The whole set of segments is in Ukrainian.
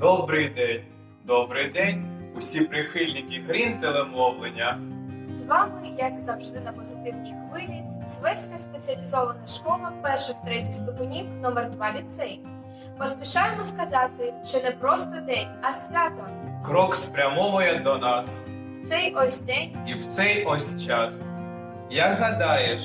Добрий день! Добрий день, усі прихильники грін телемовлення. З вами, як завжди, на позитивній хвилі, Свеська спеціалізована школа перших третіх ступенів номер 2 ліцей. Поспішаємо сказати, що не просто день, а свято. Крок спрямовує до нас В цей ось день і в цей ось час. Як гадаєш,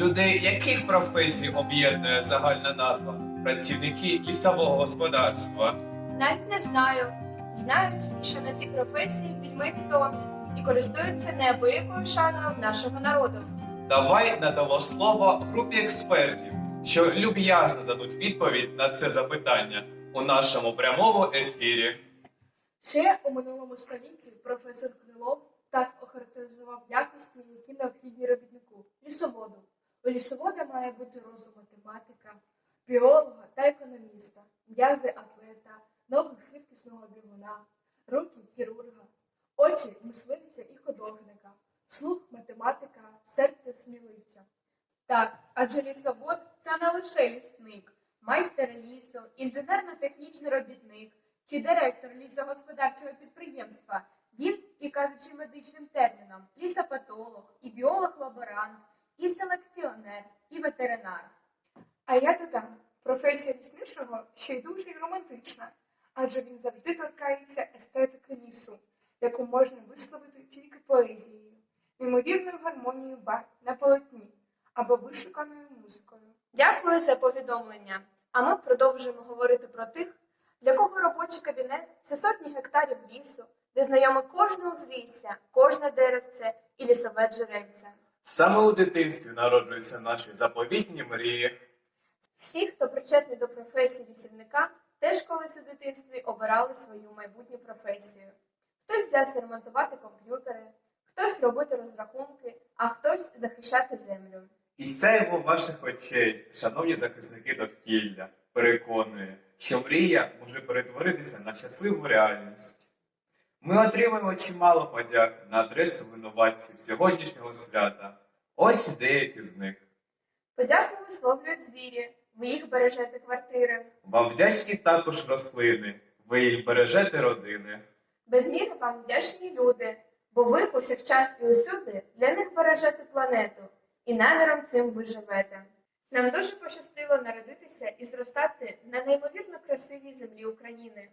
людей яких професій об'єднує загальна назва працівники лісового господарства? Навіть не знаю. Знаю тільки, що на ці професії вельми відомі і користуються неабиякою шаною нашого народу. Давай надамо слово групі експертів, що люб'язно дадуть відповідь на це запитання у нашому прямому ефірі. Ще у минулому столітті професор Крилов так охарактеризував якості, які необхідні робітнику лісоводу. У лісовода має бути розум математика, біолога та економіста, м'язи атлета, ноги швидкісного бігуна, руки хірурга, очі мисливця і художника, слух математика, серце сміливця. Так, адже лісовод це не лише лісник, майстер лісу, інженерно-технічний робітник чи директор лісогосподарчого підприємства. Він, і кажучи медичним терміном, лісопатолог, і біолог-лаборант, і селекціонер, і ветеринар. А я додам, професія лісничого ще й дуже романтична, адже він завжди торкається естетики лісу, яку можна висловити тільки поезією, неймовірною гармонією барв на полотні або вишуканою музикою. Дякую за повідомлення. А ми продовжуємо говорити про тих, для кого робочий кабінет це сотні гектарів лісу, де знайоме кожне узлісся, кожне деревце і лісове джерельце. Саме у дитинстві народжуються наші заповітні мрії. Всі, хто причетний до професії лісівника, теж колись у дитинстві обирали свою майбутню професію. Хтось взявся ремонтувати комп'ютери, хтось робити розрахунки, а хтось захищати землю. І сяйво ваших очей, шановні захисники довкілля, переконує, що мрія може перетворитися на щасливу реальність. Ми отримуємо чимало подяк на адресу винуватців сьогоднішнього свята. Ось деякі з них. Подяку висловлюють звірі, ви їх бережете квартири. Вам вдячні також рослини, ви їх бережете родини. Без міри вам вдячні люди, бо ви повсякчас і усюди для них бережете планету, і наміром цим ви живете. Нам дуже пощастило народитися і зростати на неймовірно красивій землі України.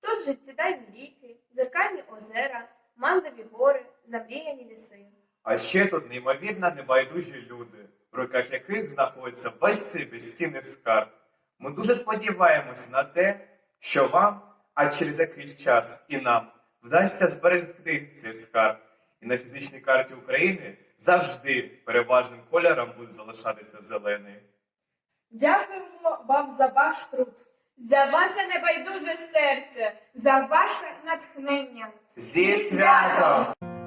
Тут життєдайні ріки, дзеркальні озера, мандові гори, замріяні ліси. А ще тут неймовірно небайдужі люди, в руках яких знаходиться весь цей безцінний скарб. Ми дуже сподіваємося на те, що вам, а через якийсь час і нам, вдасться зберегти цей скарб. І на фізичній карті України завжди переважним кольором буде залишатися зелений. Дякуємо вам за ваш труд, За ваше небайдуже серце! за ваше натхнення. Зі святом!